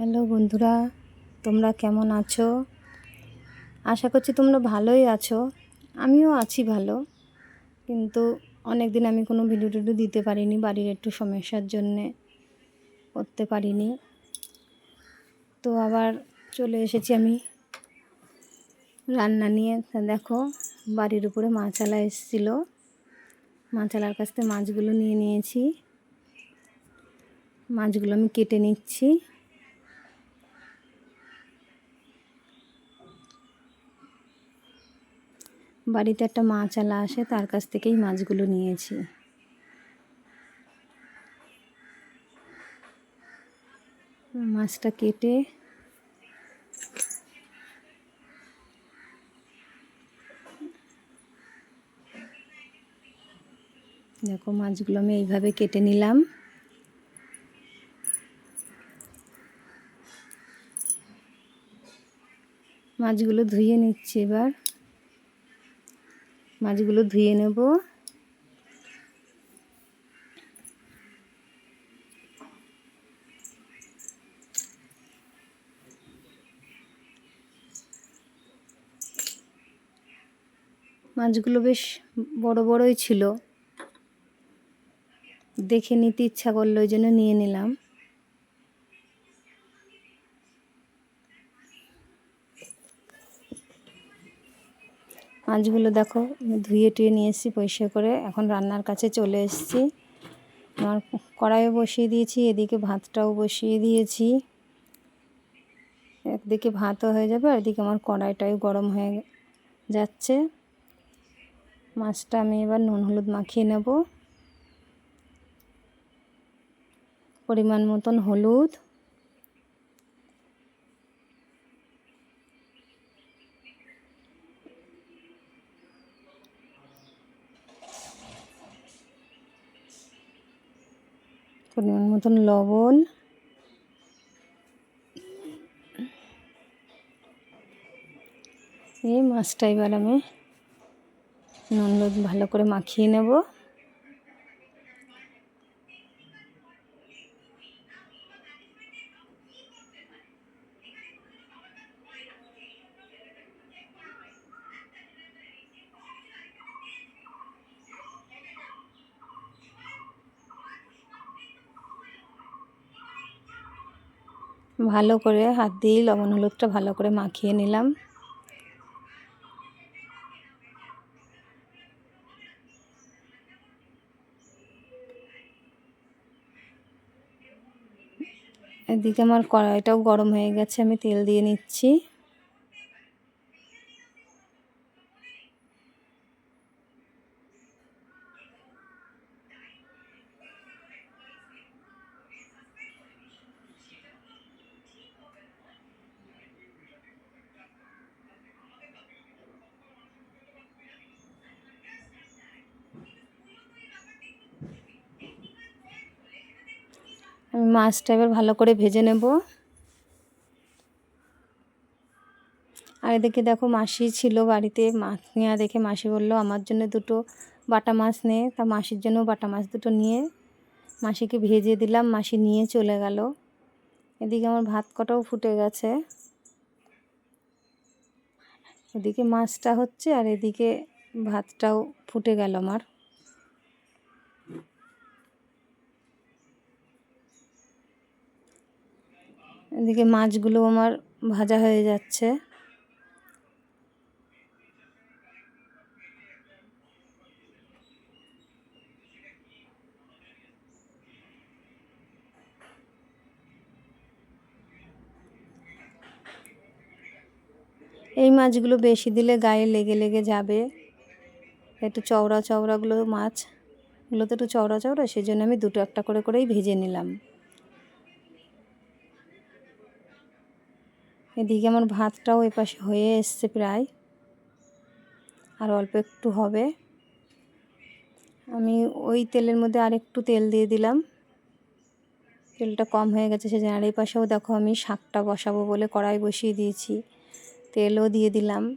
Hello বন্ধুরা, তোমরা কেমন আছো? আশা করছি তোমরা ভালোই আছো। আমিও আছি ভালো, কিন্তু অনেক দিন আমি কোনো ভিডিও টিডিও দিতে পারিনি, বাড়ির একটু সমস্যার জন্যে করতে পারিনি। তো আবার চলে এসেছি আমি রান্না নিয়ে। দেখো, বাড়ির উপরে মাছালা এসেছিল। মাছালার কাছ থেকে মাছগুলো নিয়ে নিয়েছি। মাছগুলো আমি কেটে নিচ্ছি। বাড়িতে একটা মাছ আলা আসে, তার কাছ থেকেই মাছগুলো নিয়েছি। মাছটা কেটে দেখো মাছগুলো আমি এইভাবে কেটে নিলাম। মাছগুলো ধুয়ে নিচ্ছি এবার। মাছগুলো ধুয়ে নেব। মাছগুলো বেশ বড় বড়ই ছিল। দেখে নিতে ইচ্ছা করল ওই জন্য নিয়ে নিলাম। মাছগুলো দেখো, ধুয়ে টুয়ে নিয়ে এসেছি পরিষ্কার করে। এখন রান্নার কাছে চলে এসেছি। আমার কড়াইও বসিয়ে দিয়েছি, এদিকে ভাতটাও বসিয়ে দিয়েছি। একদিকে ভাতও হয়ে যাবে, আর এদিকে আমার কড়াইটাও গরম হয়ে যাচ্ছে। মাছটা আমি এবার নুন হলুদ মাখিয়ে নেব। পরিমাণ মতন হলুদ। পরিমাণ মতন লবণ। এই মাছটা এবার আমি নুন ভালো করে মাখিয়ে নেব। ভালো করে হাত দিয়ে লবণ হলুদটা ভালো করে মাখিয়ে নিলাম। এদিকে আমার কড়াইটাও গরম হয়ে গেছে, আমি তেল দিয়ে নিচ্ছি। আমি মাছটা এবার ভালো করে ভেজে নেব। আর এদিকে দেখো মাসি ছিল বাড়িতে মাছ নেওয়া দেখে মাসি বলল, আমার জন্য দুটো বাটা মাছ নে। তা মাসির জন্য বাটা মাছ দুটো নিয়ে মাসিকে ভেজে দিলাম, মাসি নিয়ে চলে গেল। এদিকে আমার ভাত কটাও ফুটে গেছে। এদিকে মাছটা হচ্ছে আর এদিকে ভাতটাও ফুটে গেল আমার। এদিকে মাছগুলো আমার ভাজা হয়ে যাচ্ছে। এই মাছগুলো বেশি দিলে গায়ে লেগে লেগে যাবে। একটু চওড়া চওড়াগুলো মাছ, এগুলো তো একটু চওড়া চওড়া সেই জন্য আমি দুটো একটা করে করেই ভেজে নিলাম। এদিকে আমার ভাতটাও এপাশে হয়ে এসছে প্রায়। আর অল্প একটু হবে। আমি ওই তেলের মধ্যে আর একটু তেল দিয়ে দিলাম। তেলটা কম হয়ে গেছে সেজন্য। আর এই পাশেও দেখো আমি শাকটা বসাবো বলে কড়াই বসিয়ে দিয়েছি। তেলও দিয়ে দিলাম।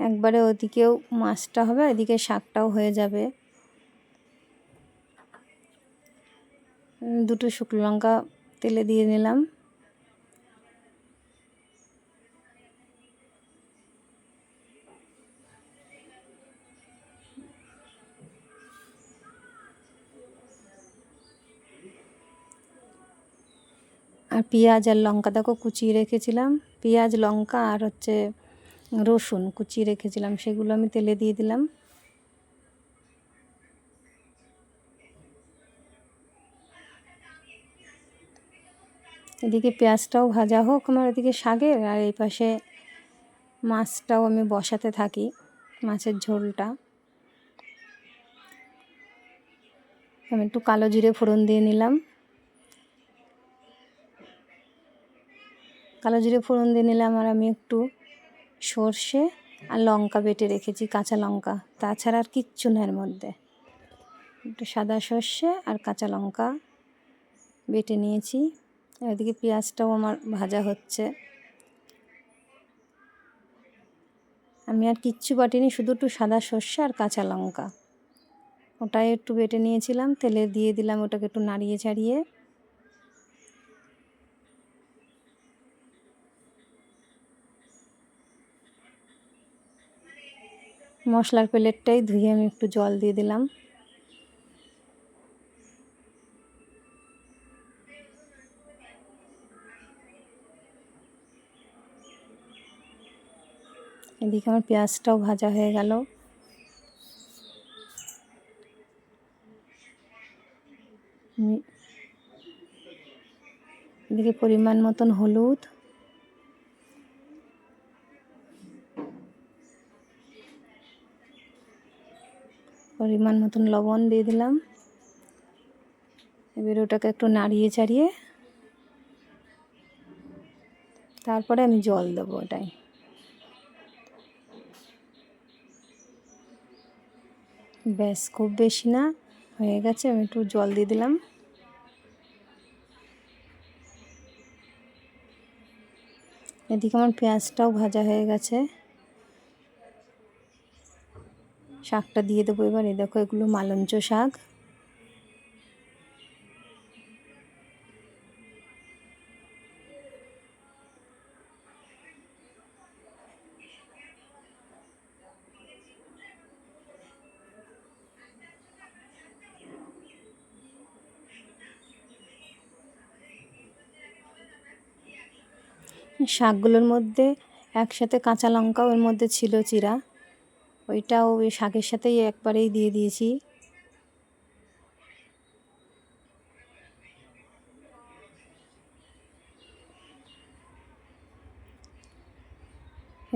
একবারে ওদিকেও মাছটা হবে, এদিকে শাকটাও হয়ে যাবে। দুটো শুকনো লঙ্কা তেলে দিয়ে নিলাম। আর পেঁয়াজ আর লঙ্কা দেখো কুচিয়ে রেখেছিলাম। পেঁয়াজ, লঙ্কা আর হচ্ছে রসুন কুচিয়ে রেখেছিলাম, সেগুলো আমি তেলে দিয়ে দিলাম। এদিকে পেঁয়াজটাও ভাজা হোক আমার এদিকে শাকের, আর এই পাশে মাছটাও আমি বসাতে থাকি, মাছের ঝোলটা। আমি একটু কালো জিরে ফোড়ন দিয়ে নিলাম। কালো জিরে ফোড়ন দিয়ে নিলাম, আর আমি একটু সর্ষে আর লঙ্কা বেটে রেখেছি, কাঁচা লঙ্কা। তাছাড়া আর কিচ্ছু না এর মধ্যে। একটু সাদা সর্ষে আর কাঁচা লঙ্কা বেটে নিয়েছি। এদিকে পেঁয়াজটাও আমার ভাজা হচ্ছে। আমি আর কিচ্ছু বাটিনি, শুধু একটু সাদা সর্ষে আর কাঁচা লঙ্কা। ওটাই একটু বেটে নিয়েছিলাম, তেলে দিয়ে দিলাম ওটাকে একটু নাড়িয়ে ছাড়িয়ে মশলার প্লেটটাই ধুয়ে আমি একটু জল দিয়ে দিলাম। এদিকে আমার পেঁয়াজটাও ভাজা হয়ে গেল। এদিকে পরিমাণ মতন হলুদ। পরিমাণ মতন লবণ দিয়ে দিলাম। এবার ওটাকে একটু নাড়িয়ে চাড়িয়ে তারপরে আমি জল দেবো ওটাই ব্যাস, খুব বেশি না, হয়ে গেছে, আমি একটু জল দিয়ে দিলাম। এদিকে আমার পেঁয়াজটাও ভাজা হয়ে গেছে। শাকটা দিয়ে দেবো এবার এ দেখো এগুলো মালঞ্চ শাক। শাকগুলোর মধ্যে একসাথে কাঁচা লঙ্কা ওর মধ্যে ছিল চিরা। ওইটাও ওই শাকের সাথেই একবারেই দিয়ে দিয়েছি।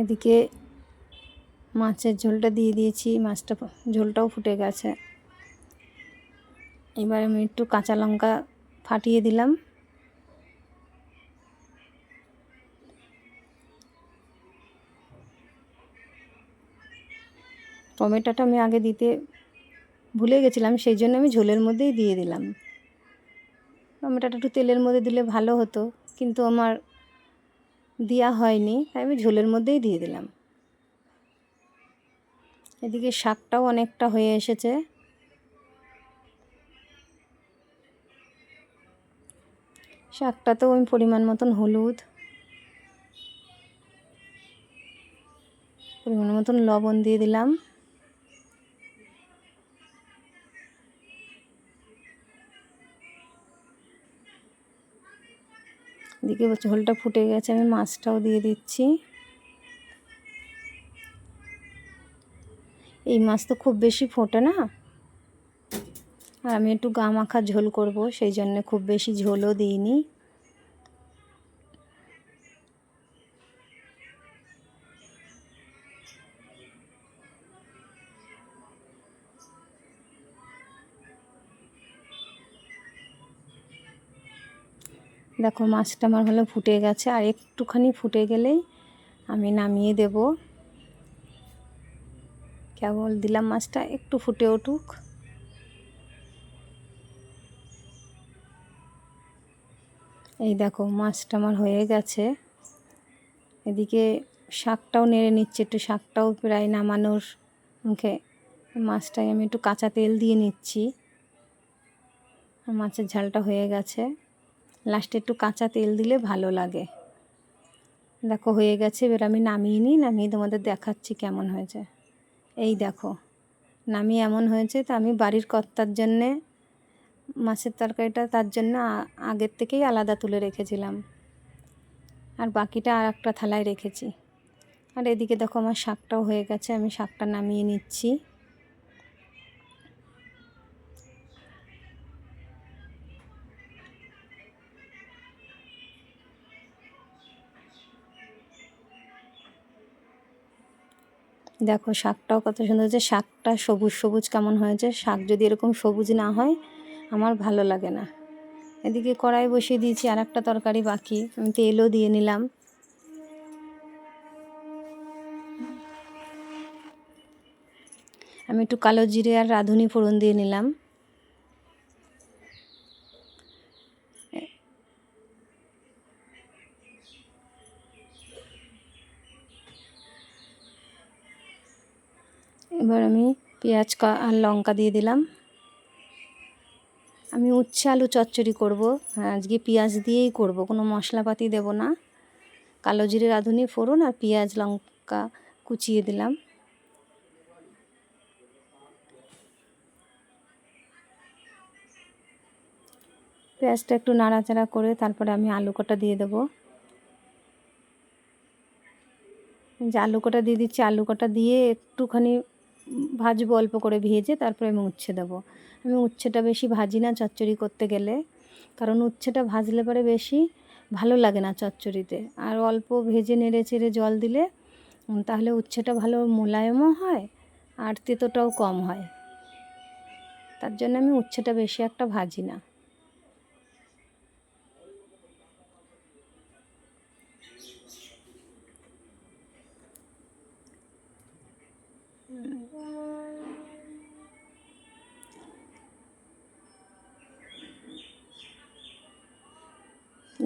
এদিকে মাছের ঝোলটা দিয়ে দিয়েছি, মাছটা ঝোলটাও ফুটে গেছে। এবার আমি একটু কাঁচা লঙ্কা ফাটিয়ে দিলাম। টমেটোটা আমি আগে দিতে ভুলে গেছিলাম, সেই জন্য আমি ঝোলের মধ্যেই দিয়ে দিলাম। টমেটোটা একটু তেলের মধ্যে দিলে ভালো হতো, কিন্তু আমার দেওয়া হয়নি, তাই আমি ঝোলের মধ্যেই দিয়ে দিলাম। এদিকে শাকটাও অনেকটা হয়ে এসেছে। শাকটাতেও আমি পরিমাণ মতন হলুদ, পরিমাণ মতন লবণ দিয়ে দিলাম। এদিকে ঝোলটা ফুটে গেছে, আমি মাছটাও দিয়ে দিচ্ছি। এই মাছ তো খুব বেশি ফোটে না। আর আমি একটু গা মাখা ঝোল করব, সেই জন্য খুব বেশি ঝোলও দিইনি। দেখো, মাছটা আমার ভালো ফুটে গেছে, আর একটুখানি ফুটে গেলেই আমি নামিয়ে দেব। কেবল দিলাম মাছটা, একটু ফুটে উঠুক। এই দেখো, মাছটা আমার হয়ে গেছে। এদিকে শাকটাও নেড়ে নিচ্ছে, একটু শাকটাও প্রায় নামানোর মুখে। মাছটাই আমি একটু কাঁচা তেল দিয়ে নিচ্ছি। মাছের ঝালটা হয়ে গেছে। লাস্টে একটু কাঁচা তেল দিলে ভালো লাগে। দেখো, হয়ে গেছে, এবার আমি নামিয়ে নিই, নামিয়ে তোমাদের দেখাচ্ছি কেমন হয়েছে। এই দেখো, নামিয়ে এমন হয়েছে তো আমি বাড়ির কর্তার জন্যে, মাছের তরকারিটা তার জন্য আগের থেকেই আলাদা তুলে রেখেছিলাম। আর বাকিটা আর একটা থালায় রেখেছি। আর এদিকে দেখো, আমার শাকটাও হয়ে গেছে, আমি শাকটা নামিয়ে নিচ্ছি। দেখো শাকটাও কত সুন্দর হয়েছে শাকটা সবুজ সবুজ কেমন হয়েছে শাক যদি এরকম সবুজ না হয়, আমার ভালো লাগে না। এদিকে কড়াই বসিয়ে দিয়েছি আর একটা তরকারি বাকি, আমি তেলও দিয়ে নিলাম। আমি একটু কালো জিরে আর রাঁধুনি ফোড়ন দিয়ে নিলাম। এবার আমি পেঁয়াজ আর লঙ্কা দিয়ে দিলাম। আমি উচ্ছে আলু চচ্চড়ি করব। হ্যাঁ, আজকে পেঁয়াজ দিয়েই করব কোনো মশলাপাতি দেব না। কালো জিরে রাঁধুনি ফোড়ন আর পেঁয়াজ লঙ্কা কুচিয়ে দিলাম। পেঁয়াজটা একটু নাড়াচাড়া করে তারপরে আমি আলু কটা দিয়ে দেবো। যে আলু কটা দিয়ে দিচ্ছি আলু কটা দিয়ে একটুখানি ভাজবো, অল্প করে ভেজে তারপরে আমি উচ্ছে দেবো। আমি উচ্ছেটা বেশি ভাজি না চচ্চড়ি করতে গেলে, কারণ উচ্ছেটা ভাজলে পরে বেশি ভালো লাগে না চচ্চড়িতে। আর অল্প ভেজে নেড়ে চেড়ে জল দিলে তাহলে উচ্ছেটা ভালো মোলায়মও হয় আর তেতোটাও কম হয়। তার জন্য আমি উচ্ছেটা বেশি একটা ভাজি না।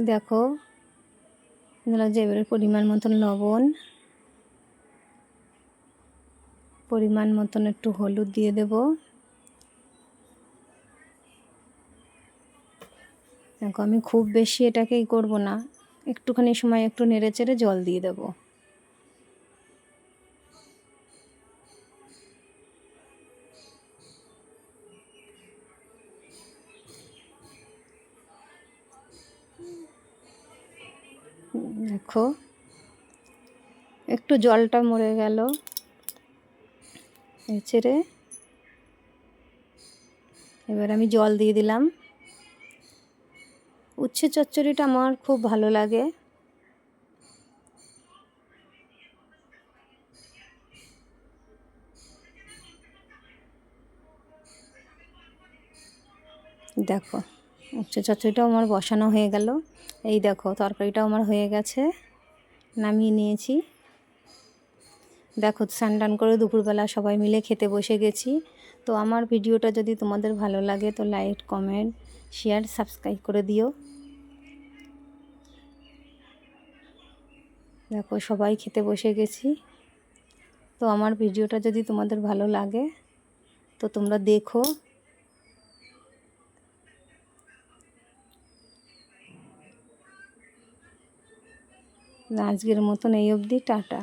দেখো এবারে পরিমাণ মতন লবণ, পরিমাণ মতন একটু হলুদ দিয়ে দেব। দেখো, আমি খুব বেশি এটাকেই করব না, একটুখানি সময় একটু নেড়ে চেড়ে জল দিয়ে দেবো। দেখো। একটু জলটা মরে গেল। ছেড়ে এবার আমি জল দিয়ে দিলাম। উচ্ছে চচ্চড়িটা আমার খুব ভালো লাগে। দেখো। উচ্ছে চচ্চড়িটাও আমার বসানো হয়ে গেল। এই দেখো, তরকারিটাও আমার হয়ে গেছে। নামিয়ে নিয়েছি। দেখো, স্নান টান করে দুপুরবেলা সবাই মিলে খেতে বসে গেছি। তো আমার ভিডিওটা যদি তোমাদের ভালো লাগে, তো লাইক, কমেন্ট, শেয়ার, সাবস্ক্রাইব করে দিও। দেখো, সবাই খেতে বসে গেছি। তো আমার ভিডিওটা যদি তোমাদের ভালো লাগে, তো তোমরা দেখো। আজকের মতন এই অবধি টাটা।